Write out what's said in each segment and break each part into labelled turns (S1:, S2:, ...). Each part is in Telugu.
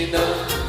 S1: Medina.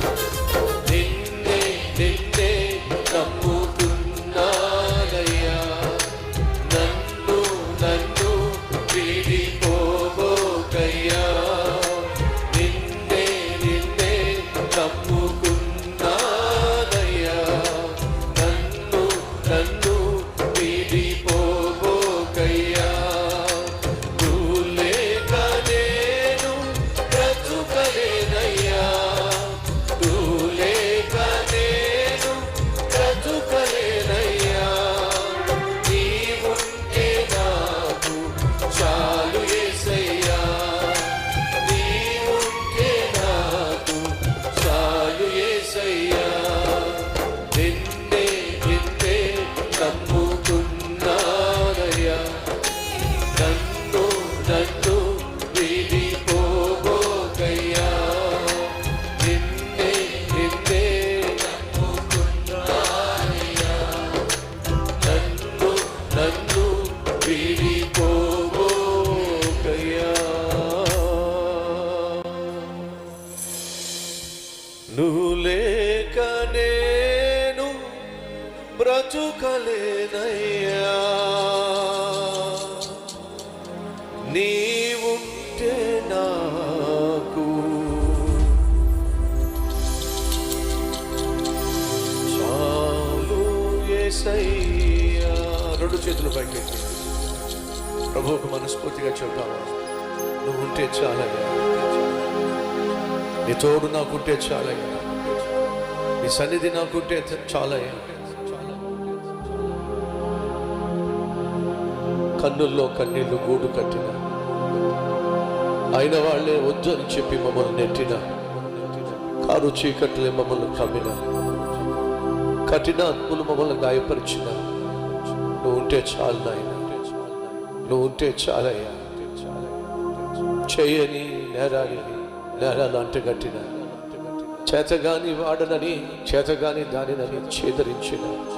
S1: బ్రతుకలేనయ్యా నీవుంటే నాకు చాలు ఏసయ్యా. రెండు చేతులు పైకి ప్రభువుకు మనస్ఫూర్తిగా చెప్తావా నువ్వు ఉంటే చాలయ్యా. నీ తోడు నాకుంటే చాలయ్యా. నీ సన్నిధి నాకుంటే చాలయ్యా. కన్నుల్లో కన్నీళ్ళు గూడు కట్టిన. అయిన వాళ్ళే వద్దు అని చెప్పి మమ్మల్ని నెట్టిన. కారు చీకట్లే మమ్మల్ని కమ్మిన. కఠిన అత్ములు మమ్మల్ని గాయపరిచిన. నువ్వు ఉంటే చాలు నాయన. నువ్వు ఉంటే చాలయ్యా. చేయని నేరాని నేరాలు అంటగట్టిన. చేతగాని వాడనని చేతగాని దానినని చేదరించిన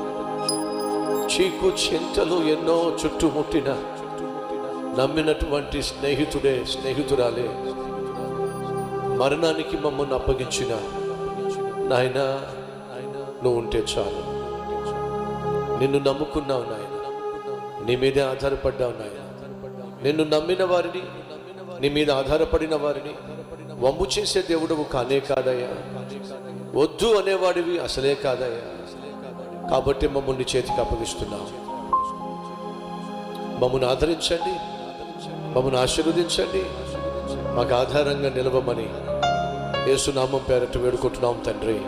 S1: చీకు చింతలు ఎన్నో చుట్టుముట్టిన నమ్మినటువంటి స్నేహితుడే స్నేహితురాలే. మరణానికి మమ్మల్ని అప్పగించిన నాయన నువ్వు ఉంటే చాలు. నిన్ను నమ్ముకున్నావు నాయన. నీ మీదే ఆధారపడ్డావు నాయన. నిన్ను నమ్మిన వారిని నీ మీద ఆధారపడిన వారిని వంపు చేసే దేవుడవు కానే కాదయ్యా. వద్దు అనేవాడివి అసలే కాదయ్యా. కాబట్టి మమ్మల్ని చేతికి అప్పగిస్తున్నాం మమ్మల్ని ఆదరించండి. మమ్మల్ని ఆశీర్వదించండి. మాకు ఆధారంగా నిలవమని యేసునామం పేరట వేడుకుంటున్నాం తండ్రి.